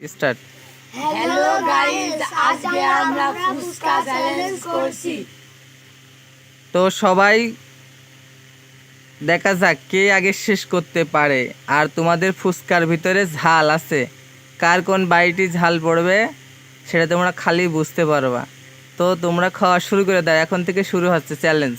Start. Hello guys আজকে আমরা fuchka challenge করছি। তো সবাই দেখা যাক কে আগে শেষ করতে পারে। আর তোমাদের ফুচকার ভিতরে ঝাল আছে। কার কোন বাড়িটি ঝাল পড়বে সেটা তোমরা খালি বুঝতে পারবা। তো তোমরা খাওয়া শুরু করে দাও এখন থেকে শুরু হচ্ছে চ্যালেঞ্জ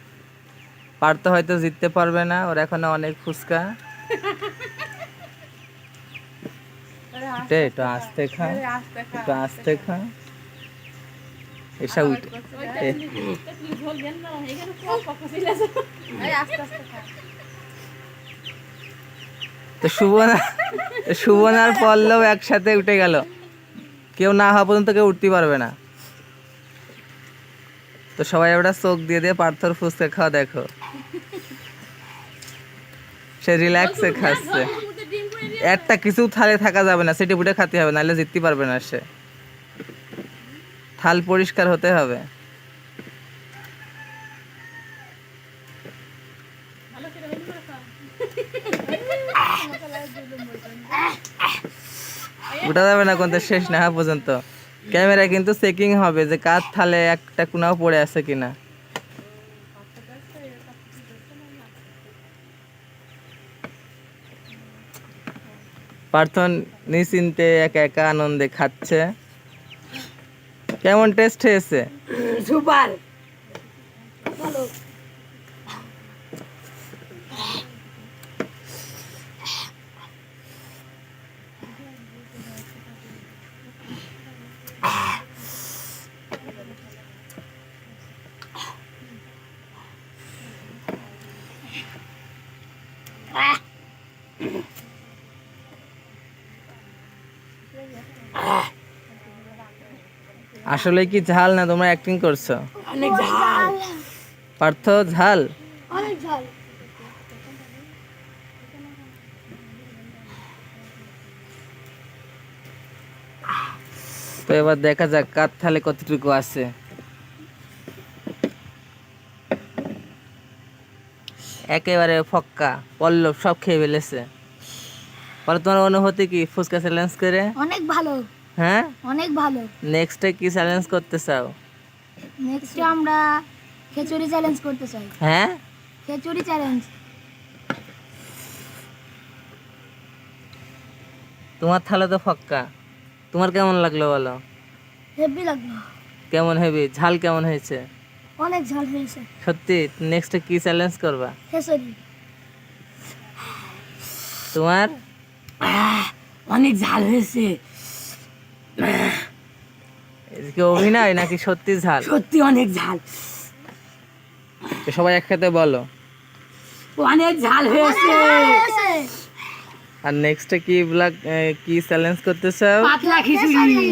পারতে হয়তো জিততে পারবে না, ওর এখনও অনেক ফুচকা। একটু আস্তে খা, একটু আস্তে খা। এসা উঠে। তো সুবনা সুবন আর পল্লব একসাথে উঠে গেল। কেউ না হওয়া পর্যন্ত কেউ উঠতে পারবে না। তো সবাই ওটা চোখ দিয়ে দিয়ে পার্থর ফুচকা খাওয়া দেখো। সে রিল্যাক্সে খাচ্ছে। একটা কিছু থালে থাকা যাবে না, সেটি বুটে খাতে হবে, নাহলে জিততে পারবে না সে। থাল পরিষ্কার হতে হবে। উঠা যাবে না কোনটা শেষ না পর্যন্ত। ক্যামেরা কিন্তু চেকিং হবে যে কার থালে একটা কোনাও পড়ে আছে কিনা। পার্থন নিশ্চিন্তে একা একা আনন্দে খাচ্ছে। কেমন টেস্ট হয়েছে? সুপার। আসলে কি ঝাল না তোমরা অ্যাক্টিং করছ? অনেক ঝাল। পার্থ ঝাল? অনেক ঝাল। তো এবার দেখা যাক কার থালে কতটুকু আছে। একেবারে ফক্কা পল্লব সব খেয়ে ফেলেছে। পরে তোমার অনুভূতি কি? ফুচকা চ্যালেঞ্জ করে? অনেক ভালো। হ্যাঁ? অনেক ভালো। নেক্সটে কি চ্যালেঞ্জ করতে চাও? নেক্সট আমরা খিচুড়ি চ্যালেঞ্জ করতে চাই। হ্যাঁ? খিচুড়ি চ্যালেঞ্জ তোমার থালে তো ফক্কা তোমার কেমন লাগল বলো? হেভি লাগল। কেমন হেবি ঝাল কেমন হয়েছে? অনেক ঝাল হয়েছে। সত্যি? নেক্সটে কি চ্যালেঞ্জ করবা? খিচুড়ি। তোমার? অনেক ঝাল হয়েছে। কি অভিনয় নাকি সত্যি ঝাল? সত্যি অনেক ঝাল। তো সবাই একসাথে বলো। অনেক ঝাল হয়েছে। আর নেক্সটে কি ব্লগ কি চ্যালেঞ্জ করতে চাও? পাতলা খিচুড়ি।